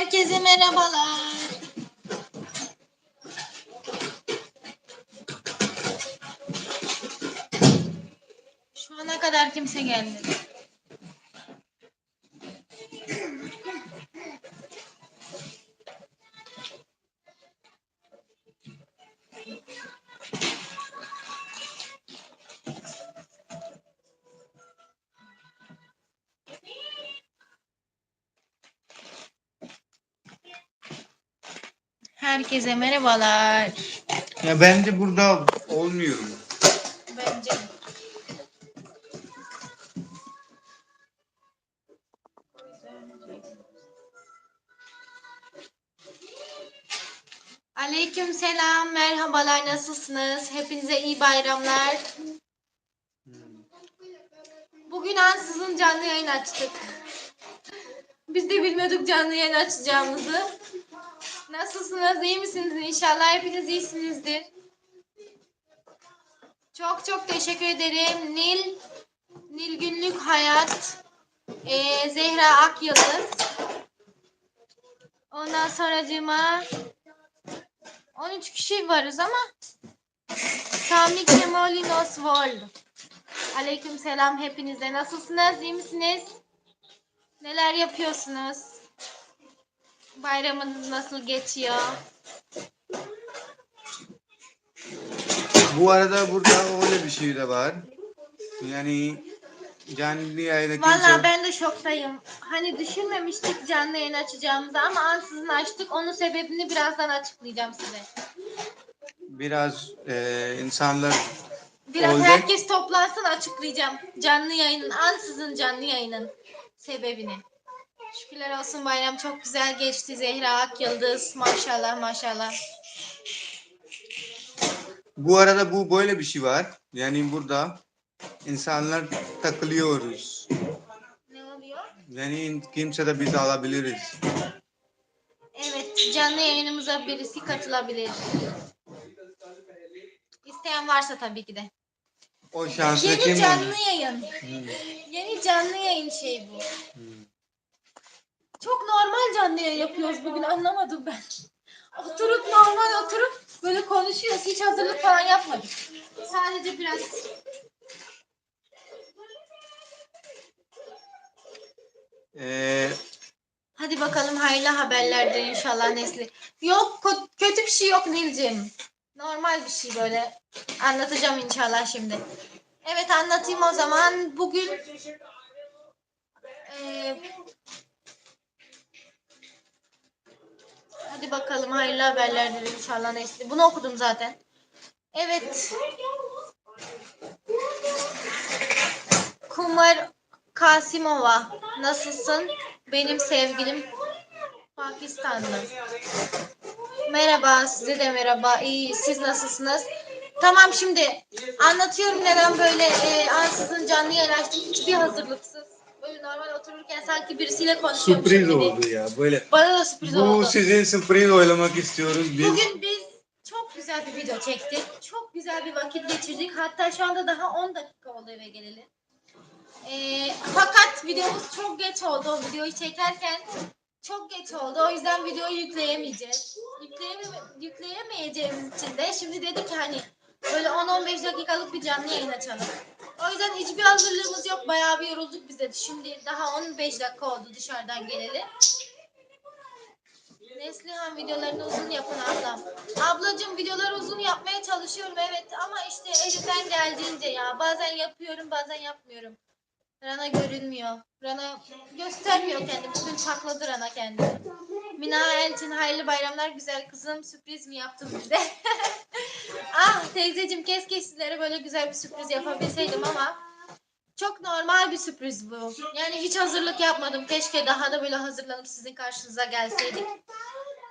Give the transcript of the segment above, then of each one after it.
Herkese merhabalar. Şu ana kadar kimse gelmedi. Herkese merhabalar. Ya bence burada olmuyorum. Bence. Aleyküm selam, merhabalar, nasılsınız? Hepinize iyi bayramlar. Bugün ansızın canlı yayın açtık. Biz de bilmiyorduk canlı yayın açacağımızı. Nasılsınız, iyi misiniz? İnşallah hepiniz iyisinizdir. Çok çok teşekkür ederim. Nil, Nil Günlük Hayat, eee, Zehra Akyıldız. Ondan sonracığıma 13 kişi varız ama Sami Kemolinos World. Aleyküm selam hepinize. Nasılsınız? İyi misiniz? Neler yapıyorsunuz? Bayramınız nasıl geçiyor? Bu arada burada öyle bir şey de var. Yani canlı yayına kimse... Vallahi ben de şoktayım. Hani düşünmemiştik canlı yayın açacağımızı ama ansızın açtık. Onun sebebini birazdan açıklayacağım size. Biraz e, insanlar Biraz Oldu. herkes toplansın açıklayacağım. Canlı yayının, ansızın canlı yayının sebebini. Şükürler olsun bayram çok güzel geçti. Zehra Akyıldız maşallah maşallah. bu arada bu böyle bir şey var. Yani burada insanlar takılıyoruz. Ne oluyor? Yani kimse de biz alabiliriz. Evet canlı yayınımıza birisi katılabilir. İsteyen varsa tabii ki de. O şanslı Yeni kim canlı yayın. Hmm. Yeni canlı yayın şey bu. Hmm. Çok normal canlı yayın yapıyoruz bugün anlamadım ben. Oturup normal oturup böyle konuşuyoruz. Hiç hazırlık falan yapmadık. Sadece biraz Ee, Hadi bakalım hayırlı haberlerdir inşallah Nesli. Yok kötü bir şey yok Nilcim. Normal bir şey böyle. Anlatacağım inşallah şimdi. Evet anlatayım o zaman. Bugün eee, hadi bakalım hayırlı haberlerdir inşallah Nesli. Bunu okudum zaten. Evet. Kumar Kasimova nasılsın? Benim sevgilim Pakistanlı. Merhaba, size de merhaba. İyi, siz nasılsınız? Tamam şimdi anlatıyorum neden böyle e, ansızın canlı yayın açtık. Hiçbir hazırlıksız. Böyle normal otururken sanki birisiyle konuşuyormuşum sürpriz gibi. oldu ya. Böyle Bana da sürpriz bu oldu. sizin sürpriz oylamak istiyoruz biz. Bugün biz çok güzel bir video çektik. Çok güzel bir vakit geçirdik. Hatta şu anda daha 10 dakika oldu eve geleli. Ee, fakat videomuz çok geç oldu. O videoyu çekerken çok geç oldu. O yüzden videoyu yükleyemeyeceğiz. Yükleyeme- yükleyemeyeceğimiz için de şimdi dedik ki hani böyle 10-15 dakikalık bir canlı yayın açalım. O yüzden hiçbir hazırlığımız yok. Bayağı bir yorulduk biz de. Şimdi daha 15 dakika oldu dışarıdan geleli. Neslihan videolarını uzun yapın ablam. Ablacığım videoları uzun yapmaya çalışıyorum evet ama işte elimden geldiğince ya. Bazen yapıyorum bazen yapmıyorum. Rana görünmüyor. Rana göstermiyor kendini. Bugün sakladı Rana kendini. Mina Elçin hayırlı bayramlar güzel kızım. Sürpriz mi yaptın bize? ah teyzeciğim keşke sizlere böyle güzel bir sürpriz yapabilseydim ama çok normal bir sürpriz bu. Yani hiç hazırlık yapmadım. Keşke daha da böyle hazırlanıp sizin karşınıza gelseydik.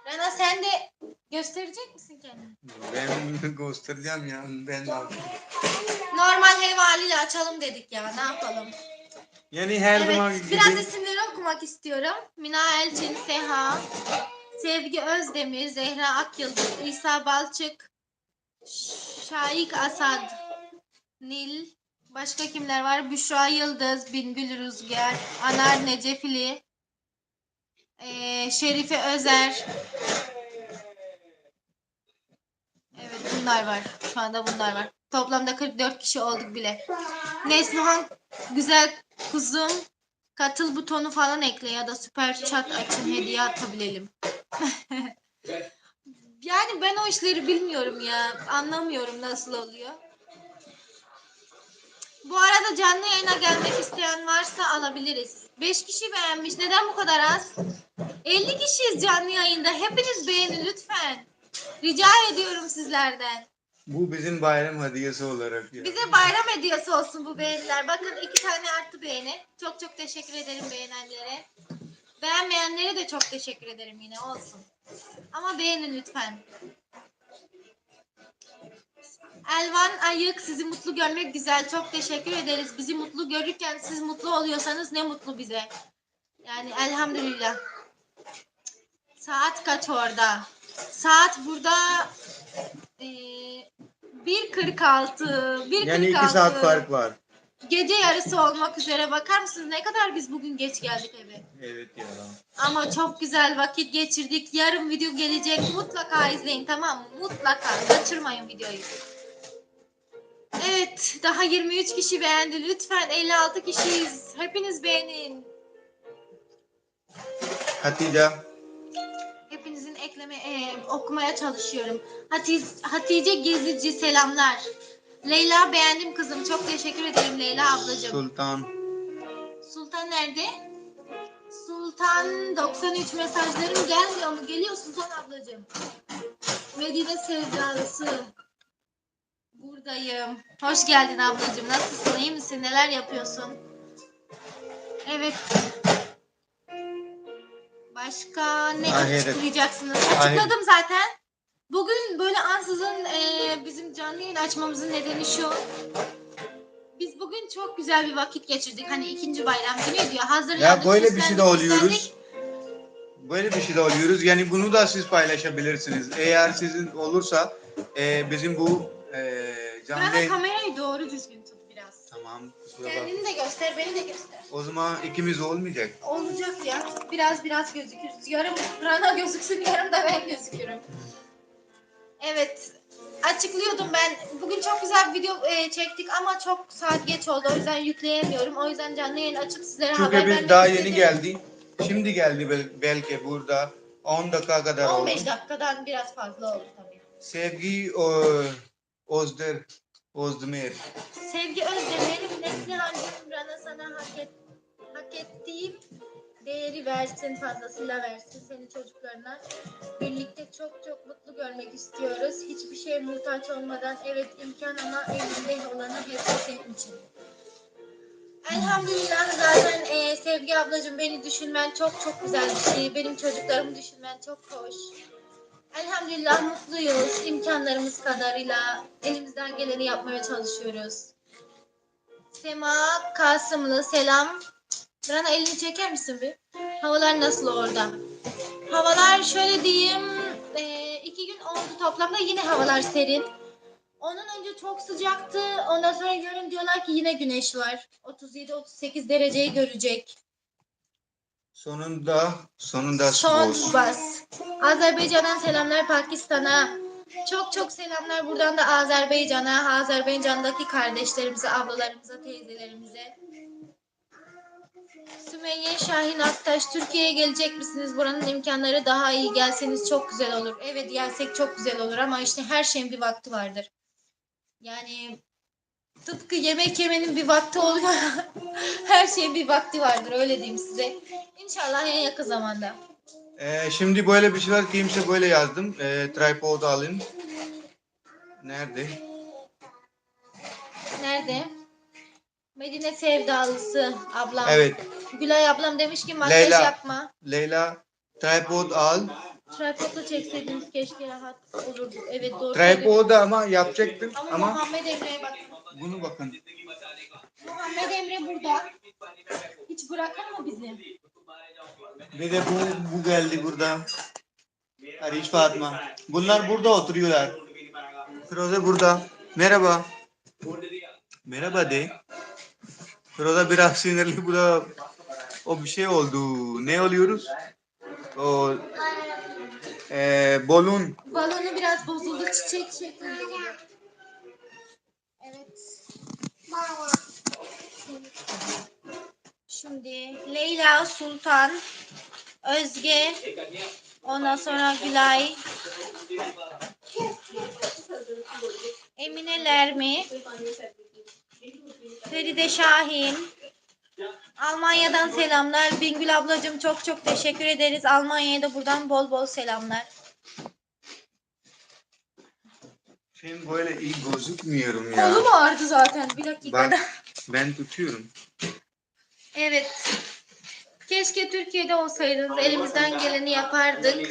Rana sen de gösterecek misin kendini? Ben göstereceğim ya. Ben ne yapayım? Normal ev haliyle açalım dedik ya. Ne yapalım? Yani her zaman Evet. gibi Biraz isimleri okumak istiyorum. Mina Elçin, Seha, Sevgi Özdemir, Zehra Akyıldız, İsa Balçık, Şahik Asad, Nil, başka kimler var? Büşra Yıldız, Bingül Rüzgar, Anar Necefili, Ee, Şerife Özer. Evet bunlar var. Şu anda bunlar var. Toplamda 44 kişi olduk bile. Neslihan güzel kuzum. Katıl butonu falan ekle ya da süper chat açın hediye atabilelim. yani ben o işleri bilmiyorum ya. Anlamıyorum nasıl oluyor. Bu arada canlı yayına gelmek isteyen varsa alabiliriz. 5 kişi beğenmiş. Neden bu kadar az? 50 kişiyiz canlı yayında. Hepiniz beğenin lütfen. Rica ediyorum sizlerden. Bu bizim bayram hediyesi olarak. ya. Bize bayram hediyesi olsun bu beğeniler. Bakın iki tane arttı beğeni. Çok çok teşekkür ederim beğenenlere. Beğenmeyenlere de çok teşekkür ederim yine olsun. Ama beğenin lütfen. Elvan Ayık sizi mutlu görmek güzel. Çok teşekkür ederiz. Bizi mutlu görürken siz mutlu oluyorsanız ne mutlu bize. Yani elhamdülillah. Saat kaç orada? Saat burada eee 1.46. 1.46. Yani iki saat fark var. Gece yarısı olmak üzere. Bakar mısınız ne kadar biz bugün geç geldik eve. Evet ya. Ama çok güzel vakit geçirdik. Yarın video gelecek. Mutlaka izleyin tamam mı? Mutlaka. Kaçırmayın videoyu. Evet. Daha 23 kişi beğendi. Lütfen 56 kişiyiz. Hepiniz beğenin. Hatice. E, okumaya çalışıyorum. Hatice, Hatice Gezici selamlar. Leyla beğendim kızım. Çok teşekkür ederim Leyla ablacığım. Sultan. Sultan nerede? Sultan 93 mesajlarım gelmiyor mu? Geliyor Sultan ablacığım. Medine sevdalısı. Buradayım. Hoş geldin ablacığım. Nasılsın? İyi misin? Neler yapıyorsun? Evet. Başka ne Ahiret. açıklayacaksınız? Açıkladım zaten. Bugün böyle ansızın eee, bizim canlı yayın açmamızın nedeni şu. Biz bugün çok güzel bir vakit geçirdik. Hani ikinci bayram günü diyor. Hazırlandık. Ya böyle bir şey de süslendik, oluyoruz. süslendik. Böyle bir şey de oluyoruz. Yani bunu da siz paylaşabilirsiniz. Eğer sizin olursa e, bizim bu e, canlı Bana yayın- kamerayı doğru düzgün tut. Tamam. kusura bakma. Kendini de göster, beni de göster. O zaman ikimiz olmayacak. Olacak ya. Biraz biraz gözükürüz. Yarım Rana gözüksün, yarım da ben gözükürüm. Evet. Açıklıyordum ben. Bugün çok güzel bir video e, çektik ama çok saat geç oldu. O yüzden yükleyemiyorum. O yüzden canlı yayın açıp sizlere haber Çünkü biz vermek daha istedim. yeni geldi. Şimdi geldi bel- belki burada 10 dakika kadar oldu. 15 dakikadan biraz fazla oldu tabii. Sevgi o, Ozder, Ozdemir. Sevgi Özdemir'im Neslihan'cığım Rana sana hak, et, hak ettiğim değeri versin fazlasıyla versin seni çocuklarına. Birlikte çok çok mutlu görmek istiyoruz. Hiçbir şeye muhtaç olmadan evet imkan ama elinde olanı hepsi senin için. Elhamdülillah zaten e, Sevgi ablacığım beni düşünmen çok çok güzel bir şey. Benim çocuklarımı düşünmen çok hoş. Elhamdülillah mutluyuz. İmkanlarımız kadarıyla elimizden geleni yapmaya çalışıyoruz. Sema Kasımlı selam. Rana elini çeker misin bir? Havalar nasıl orada? Havalar şöyle diyeyim. e, iki gün oldu toplamda yine havalar serin. Onun önce çok sıcaktı. Ondan sonra yarın diyorlar ki yine güneş var. 37-38 dereceyi görecek. Sonunda, sonunda Son spor. bas. Azerbaycan'dan selamlar Pakistan'a. Çok çok selamlar buradan da Azerbaycan'a, Azerbaycan'daki kardeşlerimize, ablalarımıza, teyzelerimize. Sümeyye Şahin Aktaş, Türkiye'ye gelecek misiniz? Buranın imkanları daha iyi. Gelseniz çok güzel olur. Evet gelsek çok güzel olur ama işte her şeyin bir vakti vardır. Yani tıpkı yemek yemenin bir vakti oluyor. her şeyin bir vakti vardır öyle diyeyim size. İnşallah en yakın zamanda. Ee, şimdi böyle bir şeyler kimse böyle yazdım. Ee, tripod alın. Nerede? Nerede? Medine sevdalısı ablam. Evet. Gülay ablam demiş ki makyaj Leyla. yapma. Leyla tripod al. Tripodla çekseydiniz keşke rahat olurdu. Evet doğru. söylüyorsun. Tripod ama yapacaktım Ama, ama Muhammed Emre'ye bak. bunu bakın. Muhammed Emre burada. Hiç bırakır mı bizi? Bir de bu, bu geldi burada. Ariş Fatma. Bunlar burada oturuyorlar. Firoze burada. Merhaba. Merhaba de. Firoze biraz sinirli. Bu da o bir şey oldu. Ne oluyoruz? o e, balon Balonu biraz bozuldu. Çiçek şeklinde. Evet. Şimdi Leyla, Sultan, Özge, ondan sonra Gülay, Emine Lermi, Feride Şahin, Almanya'dan selamlar. Bingül ablacığım çok çok teşekkür ederiz. Almanya'ya da buradan bol bol selamlar. Şimdi böyle iyi gözükmüyorum ya. Kolum ağrıdı zaten bir dakikada. Bak ben tutuyorum. Evet. Keşke Türkiye'de olsaydınız. Elimizden geleni yapardık.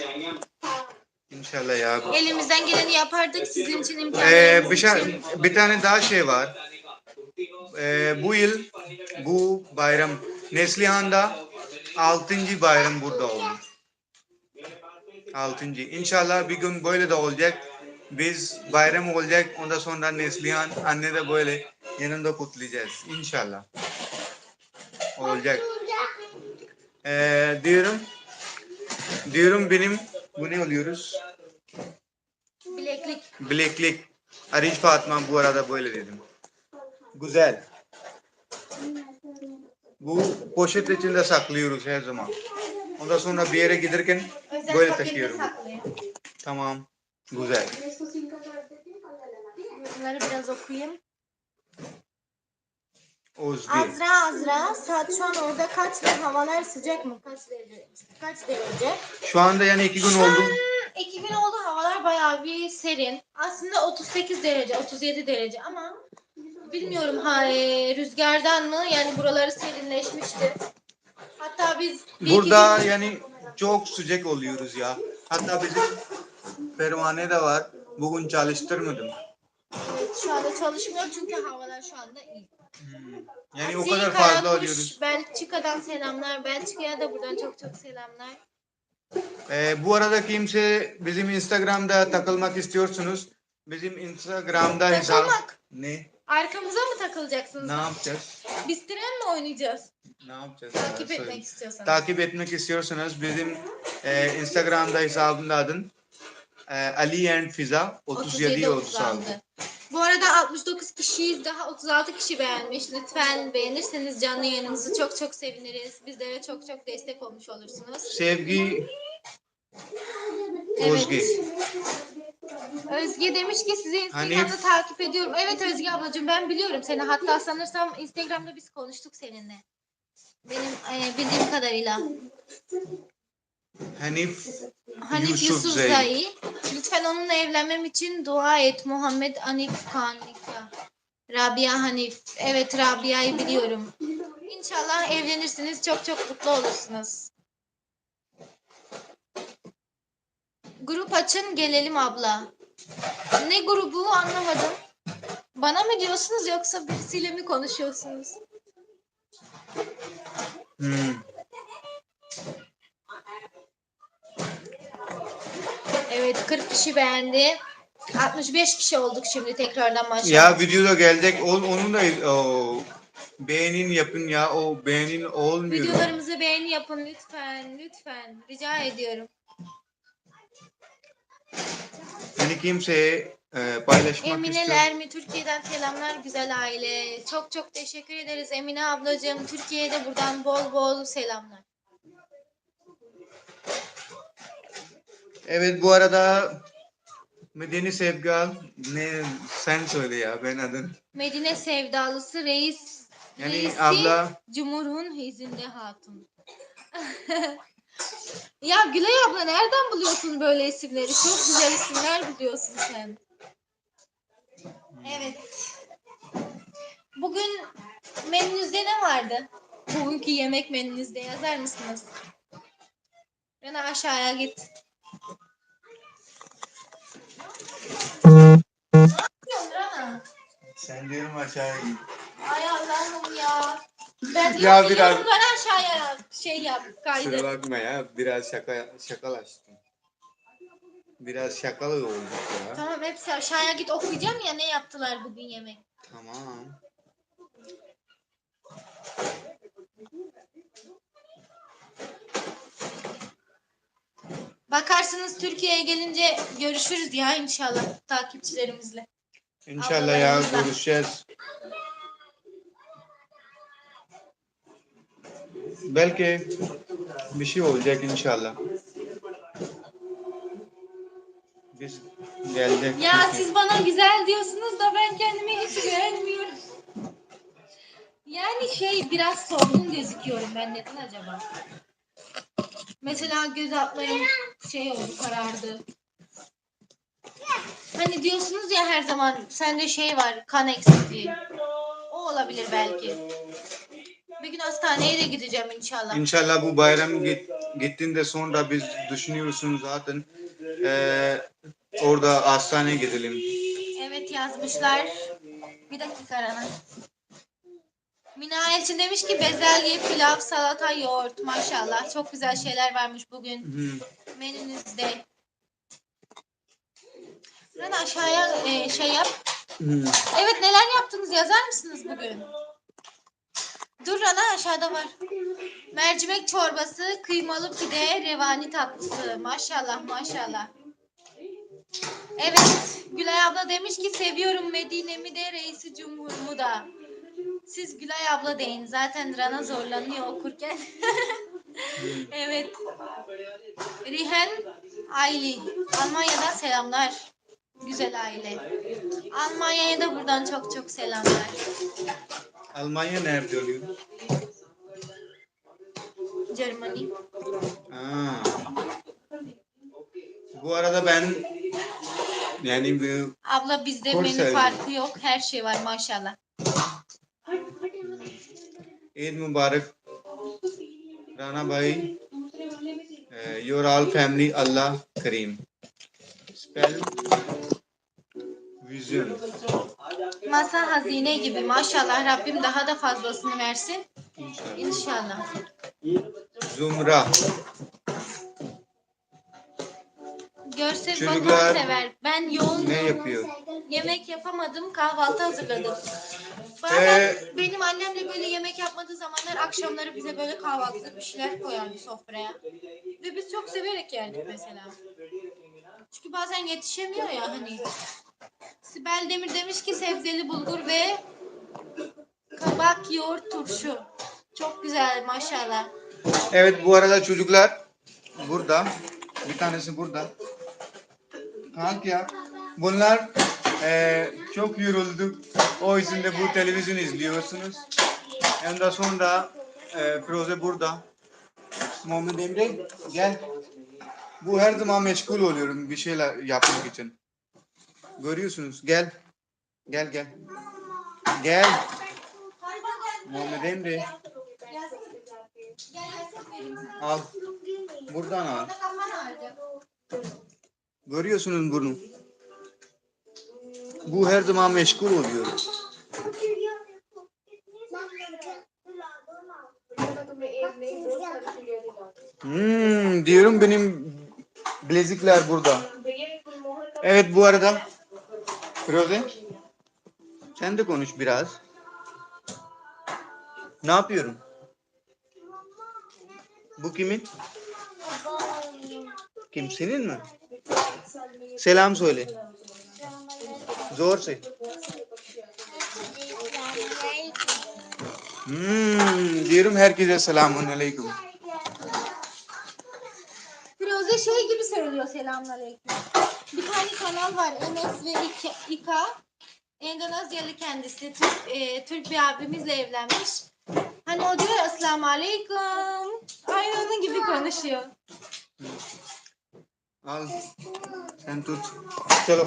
İnşallah ya. Elimizden geleni yapardık. Sizin için Ee, imkanlarımız bir, şey, bir tane daha şey var. Ee, bu yıl bu bayram Neslihan'da 6. bayram burada olmuş. 6. İnşallah bir gün böyle de olacak. Biz bayram olacak. Ondan sonra Neslihan anne de böyle yanında kutlayacağız. İnşallah. Olacak. Ee, diyorum diyorum benim bu ne oluyoruz? Bileklik. Bileklik. Ariş Fatma bu arada böyle dedim. Güzel. Bu poşet içinde saklıyoruz her zaman. Ondan sonra bir yere giderken böyle saklıyor. Tamam. Güzel. Bunları biraz okuyayım. Özgür. Azra Azra saat şu an orada kaç ve havalar sıcak mı? Kaç derece? Kaç derece? Şu anda yani iki gün Şu oldu. an iki gün oldu havalar bayağı bir serin. Aslında 38 derece, 37 derece ama bilmiyorum ha e, rüzgardan mı yani buraları serinleşmişti. Hatta biz bir Burada yani çok sıcak oluyoruz ya. Hatta bizim pervane de var. Bugün çalıştırmadım. Evet, şu anda çalışmıyor çünkü havalar şu anda iyi. Hmm. Yani o kadar fazla alıyoruz. Belçika'dan selamlar. Belçika'ya da buradan çok çok selamlar. Ee, bu arada kimse bizim Instagram'da takılmak istiyorsunuz. Bizim Instagram'da hesap... Takılmak. Ne? Arkamıza mı takılacaksınız? Ne yapacağız? Biz tren mi oynayacağız? Ne yapacağız? Takip Ya, etmek söyle. istiyorsanız. Takip etmek istiyorsanız bizim e, Instagram'da hesabında adın e, Ali and Fiza 37 36. Bu arada 69 kişiyiz. Daha 36 kişi beğenmiş. Lütfen beğenirseniz canlı yayınımızı çok çok seviniriz. Bizlere çok çok destek olmuş olursunuz. Sevgi Evet. Özge. Demiş ki sizi Instagram'da Hanif. takip ediyorum. Evet Özge ablacığım ben biliyorum seni. Hatta sanırsam Instagram'da biz konuştuk seninle. Benim e, bildiğim kadarıyla. Hanif Hanif Yusuf Yusuf, Zey. Zey. Lütfen onunla evlenmem için dua et. Muhammed Hanif Kanika. Rabia Hanif. Evet Rabia'yı biliyorum. İnşallah evlenirsiniz. Çok çok mutlu olursunuz. Grup açın gelelim abla. Ne grubu anlamadım. Bana mı diyorsunuz yoksa birisiyle mi konuşuyorsunuz? hmm, Evet 40 kişi beğendi. 65 kişi olduk şimdi tekrardan başlayalım. ya videoda geldik o, onu da o, beğenin yapın ya o beğenin olmuyor. Videolarımızı beğeni yapın lütfen. Lütfen. Rica ediyorum. Yani kimseye e, paylaşmak Emine istiyor. Lermi Türkiye'den selamlar güzel aile. Çok çok teşekkür ederiz Emine ablacığım. Türkiye'de buradan bol bol selamlar. Evet bu arada Medeni Sevgal ne sen söyle ya ben adın. Medine sevdalısı reis. Yani reisi abla Cumhur'un izinde hatun. ya Gülay abla nereden buluyorsun böyle isimleri? Çok güzel isimler buluyorsun sen. Evet. Bugün menünüzde ne vardı? Bugünkü yemek menünüzde yazar mısınız? Yana aşağıya git. Ne yapıyorsun sen diyorum aşağıya git. Ay Allah'ım ya. Ben Ya biraz- bana aşağıya şey yap Kusura kaydı. bakma ya biraz şaka şakalaştım. Biraz şakalı olduk ya. Tamam hepsi aşağıya git okuyacağım ya ne yaptılar bugün yemek. Tamam. Bakarsınız Türkiye'ye gelince görüşürüz ya inşallah takipçilerimizle. İnşallah ya görüşeceğiz. Belki bir şey olacak inşallah. Biz geldik. Ya siz bana güzel diyorsunuz da ben kendimi hiç beğenmiyorum. Yani şey biraz solgun gözüküyorum ben neden acaba? Mesela göz altlarım şey oldu karardı. Hani diyorsunuz ya her zaman sende şey var kan eksikliği. O olabilir belki. Bir gün hastaneye de gideceğim inşallah. İnşallah bu bayram git, gittiğinde sonra biz düşünüyorsunuz zaten eee, orada hastaneye gidelim. Evet yazmışlar. Bir dakika Rana. Mina Elçin demiş ki bezelye, pilav, salata, yoğurt. Maşallah çok güzel şeyler varmış bugün Hı. menünüzde. Rana aşağıya e, şey yap. Hı. Evet neler yaptınız yazar mısınız bugün? Dur Rana aşağıda var. Mercimek çorbası, kıymalı pide, revani tatlısı. Maşallah maşallah. Evet Gülay abla demiş ki seviyorum Medine'mi de reisi cumhurumu da. Siz Gülay abla deyin. Zaten Rana zorlanıyor okurken. evet. Rihen Ayli. Almanya'dan selamlar. Güzel aile. Almanya'ya da buradan çok çok selamlar. Almanya nerede oluyor? Germany. Ha. Bu arada ben yani bu Abla bizde Kurs menü servis. farkı yok. Her şey var maşallah. Eid Mubarak Rana Bhai uh, your all family Allah Kareem spell vision Masa hazine gibi maşallah Rabbim daha da fazlasını versin. İnşallah. Zumra Görsel Çocuklar bakmak sever. Ben yoğun ne yapıyor? yemek yapamadım. Kahvaltı hazırladım. Bazen Ee, benim annemle böyle yemek yapmadığı zamanlar akşamları bize böyle kahvaltıda bir şeyler koyardı sofraya. Ve biz çok severek yerdik mesela. Çünkü bazen yetişemiyor ya hani. Sibel Demir demiş ki sebzeli bulgur ve kabak yoğurt turşu. Çok güzel maşallah. Evet bu arada çocuklar burada bir tanesi burada. Kalk ya. Bunlar eee, çok yorulduk. O yüzden de bu televizyon izliyorsunuz. Ondan sonra eee Firuze burada. Muhammed Emre gel. Bu her zaman meşgul oluyorum bir şeyler yapmak için. Görüyorsunuz. Gel. Gel gel. Gel. Muhammed Emre. Al. Buradan al. Görüyorsunuz bunu. Bu her zaman meşgul oluyor. Hmm, diyorum benim bilezikler burada. Evet bu arada Firuze sen de konuş biraz. Ne yapıyorum? Bu kimin? Kim senin mi? Selam söyle. Zor söyle. Hmm, diyorum herkese selamun aleyküm. Firuze şey gibi söylüyor selamünaleyküm. Bir tane kanal var Enes ve İK- İka. Endonezyalı kendisi. Türk, e, Türk bir abimizle evlenmiş. Hani o diyor Esselamu Aleyküm. Aynı onun gibi konuşuyor. Al. Sen tut. Çalo.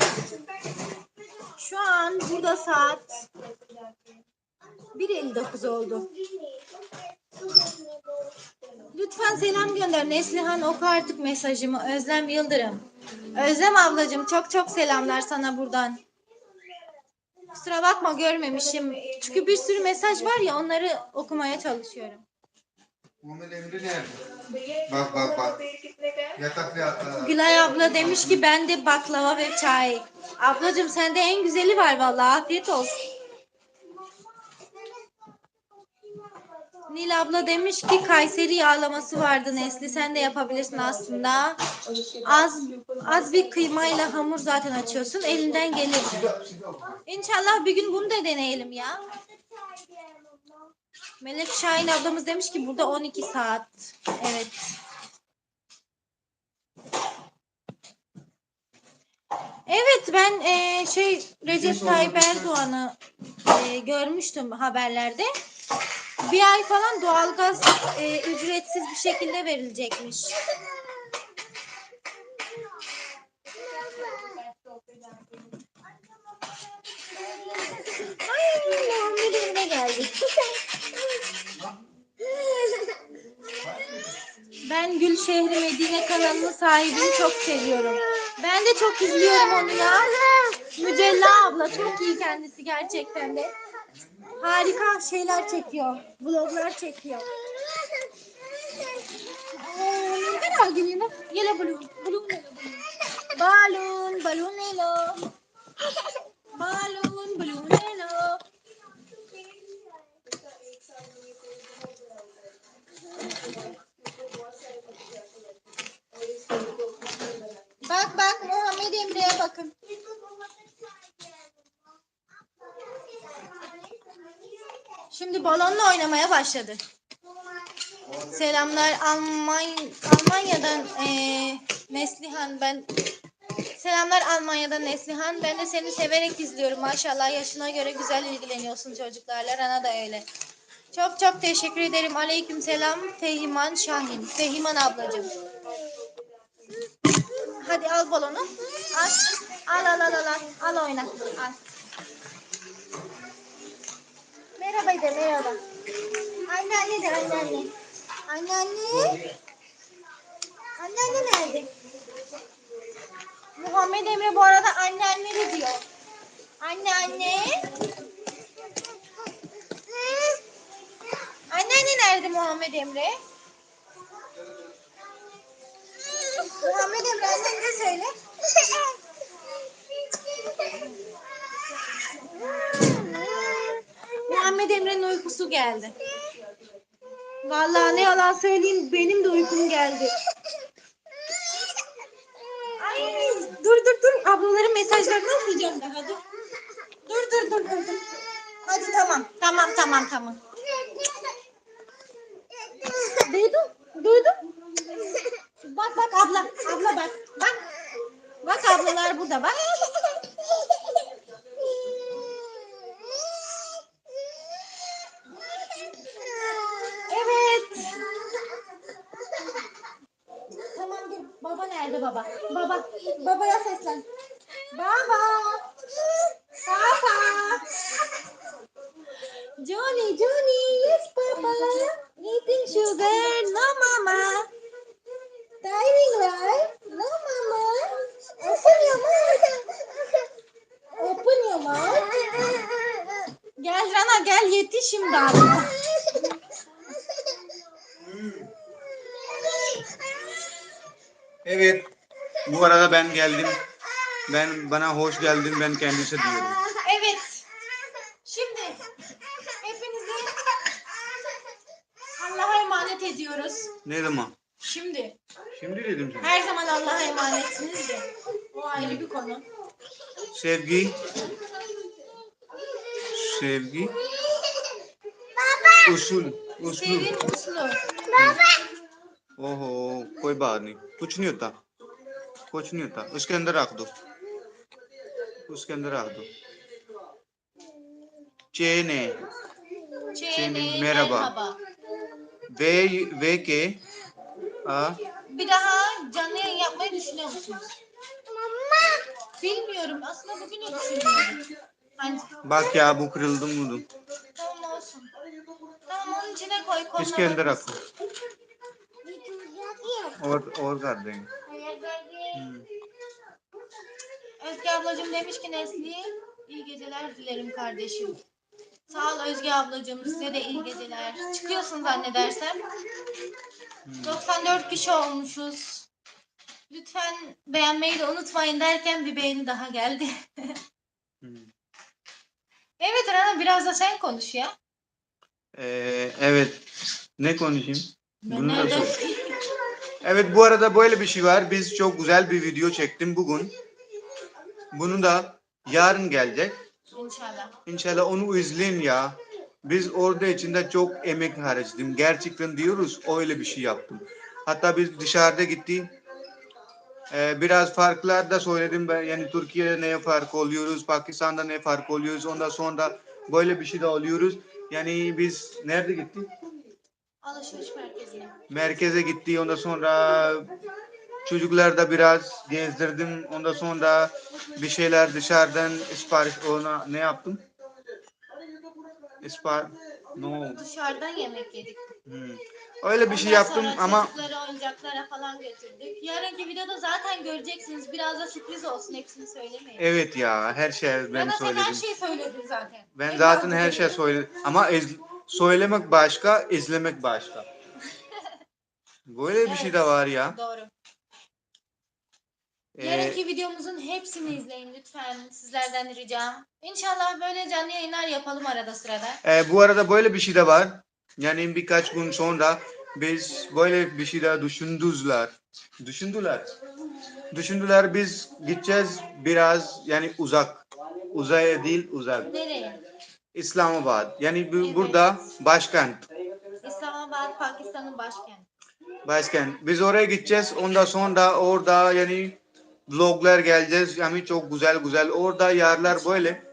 Şu an burada saat 1.59 oldu. Lütfen selam gönder. Neslihan oku artık mesajımı. Özlem Yıldırım. Özlem ablacığım çok çok selamlar sana buradan. Kusura bakma görmemişim. Çünkü bir sürü mesaj var ya onları okumaya çalışıyorum. Muhammed Emre nerede? Bak bak bak. Yatakta yatakta. Gülay abla demiş ki ben de baklava ve çay. Ablacığım sende en güzeli var vallahi afiyet olsun. Nil abla demiş ki Kayseri yağlaması vardı Nesli. Sen de yapabilirsin aslında. Az az bir kıymayla hamur zaten açıyorsun. Elinden gelir. İnşallah bir gün bunu da deneyelim ya. Melek Şahin ablamız demiş ki burada 12 saat. Evet. Evet ben eee, şey Recep Tayyip Erdoğan'ı eee, görmüştüm haberlerde. Bir ay falan doğalgaz eee, ücretsiz bir şekilde verilecekmiş. Ay Muhammed Emre geldi. Ben Gül Şehri Medine kanalının sahibini çok seviyorum. Ben de çok izliyorum onu ya. Mücella abla çok iyi kendisi gerçekten de. Harika şeyler çekiyor. Vloglar çekiyor. Aa, Ne geliyor? Yellow balloon. Balloon yellow balloon. Balloon, balloon yellow. Balloon, balloon yellow. Bak bak Muhammed Emre'ye bakın. Şimdi balonla oynamaya başladı. Selamlar Alman Almanya'dan eee, Neslihan ben Selamlar Almanya'dan Neslihan. Ben de seni severek izliyorum. Maşallah yaşına göre güzel ilgileniyorsun çocuklarla. Rana da öyle. Çok çok teşekkür ederim. Aleyküm selam Fehiman Şahin. Fehiman ablacığım. Hadi al balonu. Al. Al al al al. Al, al oyna. Al. Merhaba de merhaba. Anne anne de anne anne. Anne anne. Anne anne nerede? Muhammed Emre bu arada anne anne de diyor. Anne anne. Anne anne nerede Muhammed Emre? Muhammed Emre annen de söyle. Muhammed Emre'nin uykusu geldi. Vallahi ne yalan söyleyeyim benim de uykum geldi. Ay dur dur dur ablaların mesajlarını okuyacağım daha dur. Dur dur dur dur. dur. Hadi tamam tamam tamam tamam. Duydum duydum. Bak bak abla abla bak bak. Bak ablalar burada bak. Seslen. Baba. Papa. Johnny, Johnny. ben geldim. Ben bana hoş geldin ben kendisi diyorum. Evet. Şimdi hepinizi Allah'a emanet ediyoruz. Ne zaman? Şimdi Şimdi dedim sana. her zaman Allah'a emanetsiniz de o ayrı bir konu. Sevgi. Sevgi. उसूल उसूल Sevin uslu. ओहो कोई बात नहीं कुछ नहीं होता कुछ नहीं होता उसके अंदर रख दो उसके अंदर रख दो चेन है Çeyne, merhaba. merhaba. वे वे के आ, Bir daha canlı yayın yapmayı düşünüyor musunuz? Bilmiyorum. Aslında bugün de düşünüyorum. Hani, bak ya bu kırıldı mı tamam olsun. Tamam onun içine koy. koluna इसके अंदर bak. रखो और और कर देंगे हम्म, Özge ablacığım demiş ki Nesli iyi geceler dilerim kardeşim. Sağ ol Özge ablacığım size de iyi geceler. Çıkıyorsun zannedersem. 94 kişi olmuşuz. Lütfen beğenmeyi de unutmayın derken bir beğeni daha geldi. Hmm. evet Rana biraz da sen konuş ya. Ee, evet. Ne konuşayım? Ben Bunu da nereden? söyle. Evet bu arada böyle bir şey var. Biz çok güzel bir video çektim bugün. Bunu da yarın gelecek. İnşallah. İnşallah onu izleyin ya. Biz orada içinde çok emek harcadım. Gerçekten diyoruz öyle bir şey yaptım. Hatta biz dışarıda gitti. Ee, biraz farklar da söyledim ben. Yani Türkiye'de ne fark oluyoruz, Pakistan'da ne fark oluyoruz. Ondan sonra böyle bir şey de oluyoruz. Yani biz nerede gittik? Alışveriş merkezine. merkeze gitti. Ondan sonra çocuklar da biraz gezdirdim. Ondan sonra bir şeyler dışarıdan sipariş ona ne yaptım? İspar no. Dışarıdan yemek yedik. Hmm. Öyle bir şey Ondan yaptım sonra ama Çocuklara oyuncaklara falan götürdük. Yarınki videoda zaten göreceksiniz. Biraz da sürpriz olsun. Hepsini söylemeyin. evet ya her şey ben sen her söyledim. şeyi söyledin zaten. Ben En zaten her şey söyledim. Ama iz- söylemek başka, izlemek başka. Böyle bir şey de var ya. Doğru. Ee, Yarınki videomuzun hepsini izleyin lütfen. Sizlerden ricam. İnşallah böyle canlı yayınlar yapalım arada sırada. E, bu arada böyle bir şey de var. Yani birkaç gün sonra biz böyle bir şey de düşündüler. Düşündüler. Düşündüler biz gideceğiz biraz yani uzak. Uzaya değil uzak. Nereye? İslamabad. Yani bu, Evet. burada başkent. İslamabad, Pakistan'ın başkenti. Başkent. Biz oraya gideceğiz. Ondan sonra orada yani vloglar geleceğiz. Yani çok güzel güzel. Orada yerler böyle.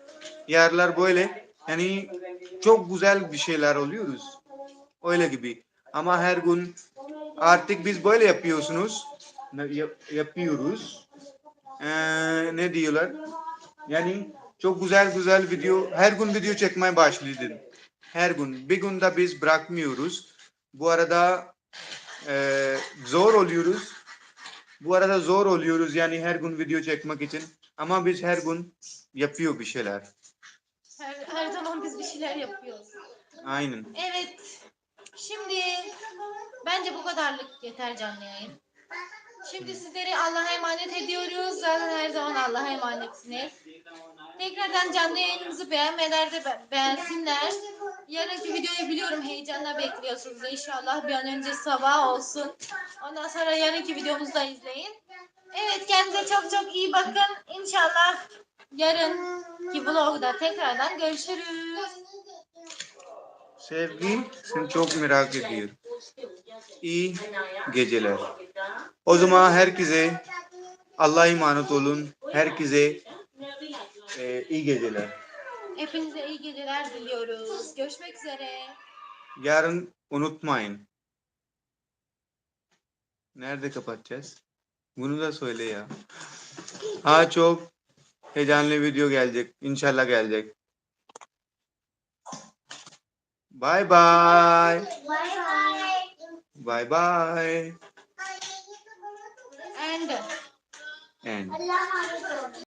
Yerler böyle. Yani çok güzel bir şeyler oluyoruz. Öyle gibi. Ama her gün artık biz böyle yapıyorsunuz. Ne- yap- yapıyoruz. Ee, ne diyorlar? Yani çok güzel güzel video. Her gün video çekmeye başladım. Her gün. Bir günde biz bırakmıyoruz. Bu arada ee, zor oluyoruz. Bu arada zor oluyoruz yani her gün video çekmek için. Ama biz her gün yapıyor bir şeyler. Her, her zaman biz bir şeyler yapıyoruz. Aynen. Evet. Şimdi bence bu kadarlık yeter canlı yayın. Şimdi sizleri Allah'a emanet ediyoruz. Zaten her zaman Allah'a emanetsiniz. Tekrardan canlı yayınımızı beğenmeler de be- beğensinler. Yarınki videoyu biliyorum heyecanla bekliyorsunuz. İnşallah bir an önce sabah olsun. Ondan sonra yarınki videomuzu da izleyin. Evet kendinize çok çok iyi bakın. İnşallah yarınki vlogda tekrardan görüşürüz. Sevgi seni çok merak ediyorum. İyi geceler. O zaman herkese Allah'a emanet olun. Herkese e, iyi geceler. Hepinize iyi geceler diliyoruz. Görüşmek üzere. Yarın unutmayın. Nerede kapatacağız? Bunu da söyle ya. Ha çok heyecanlı video gelecek. İnşallah gelecek. Bye bye. Bye bye. Bye bye. And And Allah'a emanet olun.